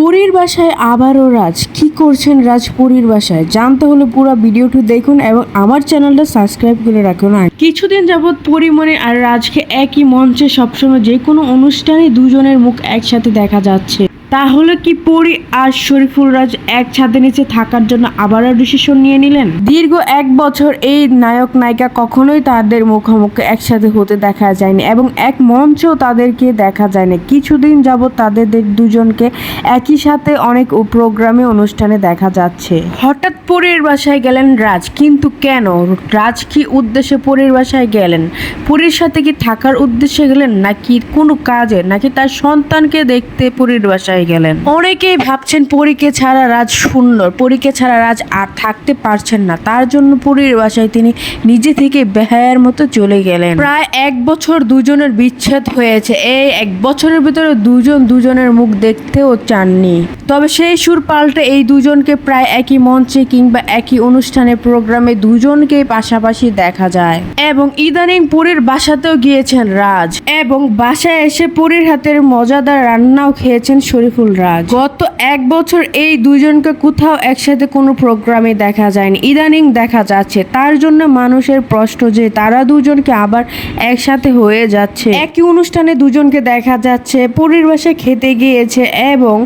পুরীর বাসায় আবারও রাজ। কি করছেন রাজ পুরীর বাসায়? জানতে হলে পুরো ভিডিওটি দেখুন এবং আমার চ্যানেলটা সাবস্ক্রাইব করে রাখুন। আর কিছুদিন যাবৎ পরিমণি আর রাজকে একই মঞ্চে সবসময় যে কোনো অনুষ্ঠানে দুজনের মুখ একসাথে দেখা যাচ্ছে। তাহলে কি পরি আর শরীফুল রাজ একসাথে নিচে থাকার জন্য আবারও ডিসিশন নিয়ে নিলেন? দীর্ঘ এক বছর এই নায়ক নায়িকা কখনোই তাদের মুখোমুখি একসাথে হতে দেখা যায়নি এবং এক মঞ্চেও তাদেরকে দেখা যায়নি। কিছুদিন যাবৎ তাদের দুজনকে একই সাথে অনেক প্রোগ্রামে অনুষ্ঠানে দেখা যাচ্ছে। হঠাৎ পরীর বাসায় গেলেন রাজ কিন্তু কেন? রাজ কি উদ্দেশ্যে পরীর বাসায় গেলেন? পরীর সাথে কি থাকার উদ্দেশ্যে গেলেন? নাকি কোনো কাজে? নাকি তার সন্তানকে দেখতে পরীর বাসায় গেলেন? অনেকেই ভাবছেন পরীকে ছাড়া রাজ শূন্য, পরীকে ছাড়া রাজ আর থাকতে পারছেন না। তার জন্য পরীর বাসায় তিনি নিজে থেকে বেহায়ার মতো চলে গেলেন। প্রায় এক বছর দুজনের বিচ্ছেদ হয়েছে। এই এক বছরের ভিতরে দুজন দুজনের মুখ দেখতেও চাননি। তবে সেই সুর পাল্টে এই দুজনকে প্রায় একই মঞ্চে কিংবা একই অনুষ্ঠানে প্রোগ্রামে দুজনকে পাশাপাশি দেখা যায়। এবং ইদানিং পুরীর বাসাতেও গিয়েছেন রাজ। এবং বাসায় এসে পুরীর হাতের মজাদার রান্নাও খেয়েছেন শরীফুল রাজ। গত এক বছর এই দুজনকে কোথাও একসাথে কোনো প্রোগ্রামে দেখা যায়নি। ইদানিং দেখা যাচ্ছে, তার জন্য মানুষের প্রশ্ন যে তারা দুজনকে আবার একসাথে হয়ে যাচ্ছে। একই অনুষ্ঠানে দুজনকে দেখা যাচ্ছে, পরিবেশে খেতে গিয়েছে এবং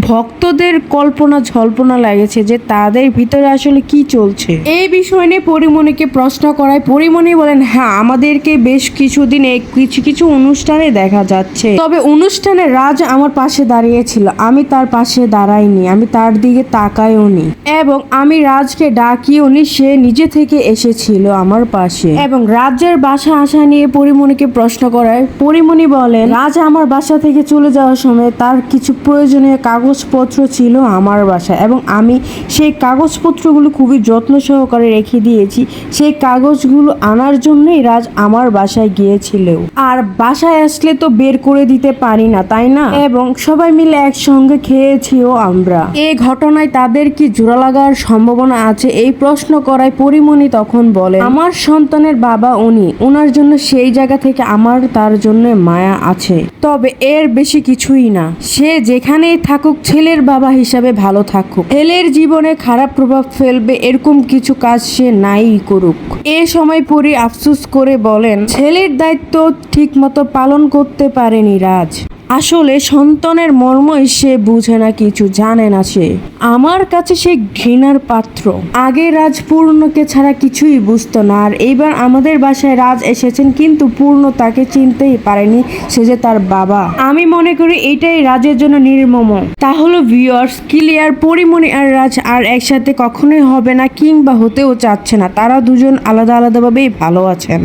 ভক্তদের কল্পনা ঝল্পনা লাগেছে যে তাদের ভিতরে আসলে কি চলছে। এই বিষয় নিয়ে পরিমণিকে প্রশ্ন করায় পরিমণি বলেন হ্যাঁ আমাদেরকে বেশ কিছুদিন এই কিছু কিছু অনুষ্ঠানে দেখা যাচ্ছে। তবে অনুষ্ঠানে রাজ আমার পাশে দাঁড়িয়েছিল। আমি তার পাশে দাঁড়াইনি, আমি তার দিকে তাকাইও নি। এবং আমি রাজকে ডাকিও নি, সে নিজে থেকে এসেছিল আমার পাশে। এবং রাজ্যের বাসা আসা নিয়ে পরিমণিকে প্রশ্ন করায় পরিমণি বলেন, রাজ আমার বাসা থেকে চলে যাওয়ার সময় তার কিছু প্রয়োজনীয় কাগজপত্র ছিল আমার বাসায় এবং আমি সেই কাগজপত্রগুলো খুবই যত্ন সহকারে রেখে দিয়েছি। সেই কাগজগুলো আনার জন্যই রাজ আমার বাসায় গিয়েছিল। আর বাসায় আসলে তো বের করে দিতে পারি না, তাই না? এবং সবাই মিলে একসঙ্গে খেয়েছিও আমরা। এই ঘটনায় তাদের কি জোড়া লাগার সম্ভাবনা আছে? এই প্রশ্ন করায় পরিমণি তখন বলে আমার সন্তানের বাবা উনি। ওনার জন্য সেই জায়গা থেকে আমার তার জন্য মায়া আছে। তবে এর বেশি কিছুই না। সে যেখানেই থাকুক ছেলের বাবা হিসাবে ভালো থাকুক। ছেলের জীবনে খারাপ প্রভাব ফেলবে এরকম কিছু কাজ সে নাই করুক। এ সময় পরি আফসুস করে বলেন, ছেলের দায়িত্ব ঠিক মতো পালন করতে পারেনি রাজ। আসলে সন্তানের মর্মই সে বুঝে না, কিছু জানে না সে। আমার কাছে সে ঘৃণার পাত্র। আগে রাজ পূর্ণকে ছাড়া কিছুই বুঝতো না, আর এইবার আমাদের বাসায় রাজ এসেছেন, কিন্তু পূর্ণ তাকে চিনতেই পারেনি সে যে তার বাবা। আমি মনে করি এটাই রাজের জন্য নির্মম। তাহলে ভিউয়ার্স ক্লিয়ার পরিমণি আর রাজ আর একসাথে কখনোই হবে না, কিংবা হতেও চাচ্ছে না। তারা দুজন আলাদা আলাদাভাবেই ভালো আছেন।